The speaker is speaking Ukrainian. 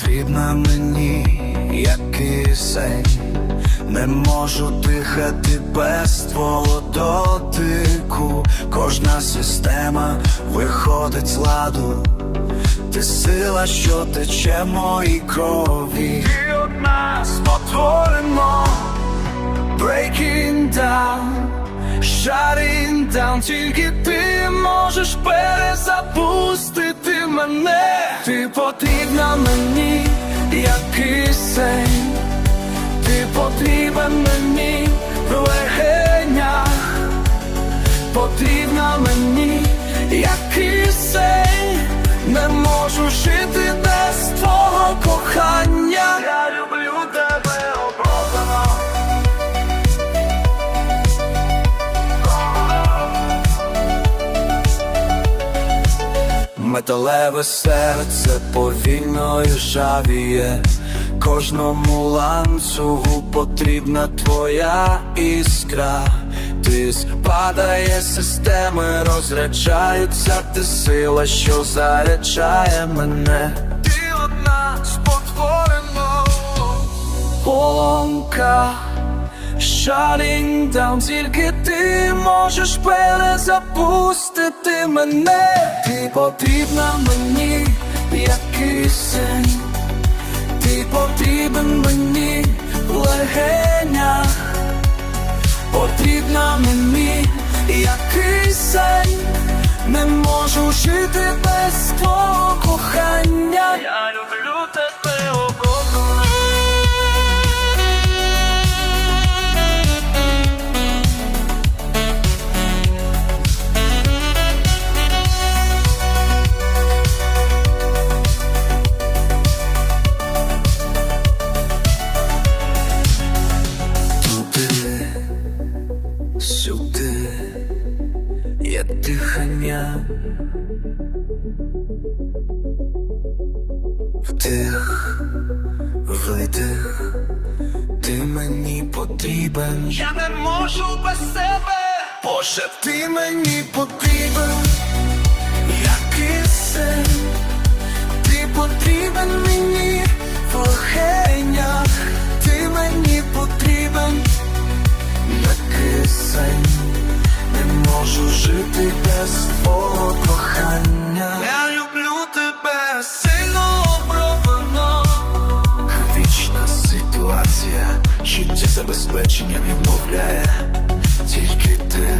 потрібна мені, як кисень. Не можу дихати без твого дотику. Кожна система виходить з ладу. Ти сила, що тече в моїй крові. Ти одна спотворено Breaking down, shutting down Тільки ти можеш перезапустити мене Ти потрібна мені, як кисень Ти потрібен мені в легенях. Потрібна мені, як кисень Не можу жити без твого кохання Металеве серце повільно ржавіє Кожному ланцюгу потрібна твоя іскра. Тиск падає, системи розряджаються. Ти сила, що заряджає мене. Ти одна спотворена поломка Shutting down, тільки ти можеш перезапустити мене. Ти потрібна мені, як кисень. Ти потрібен мені в легенях. Потрібна мені, як кисень. Не можу жити без твого кохання. Я люблю тебе сюди є дихання. Вдих, видих, ти мені потрібен. Я не можу без себе. Боже, ти мені потрібен, Пенсія, життєзабезпечення відмовляє тільки ти.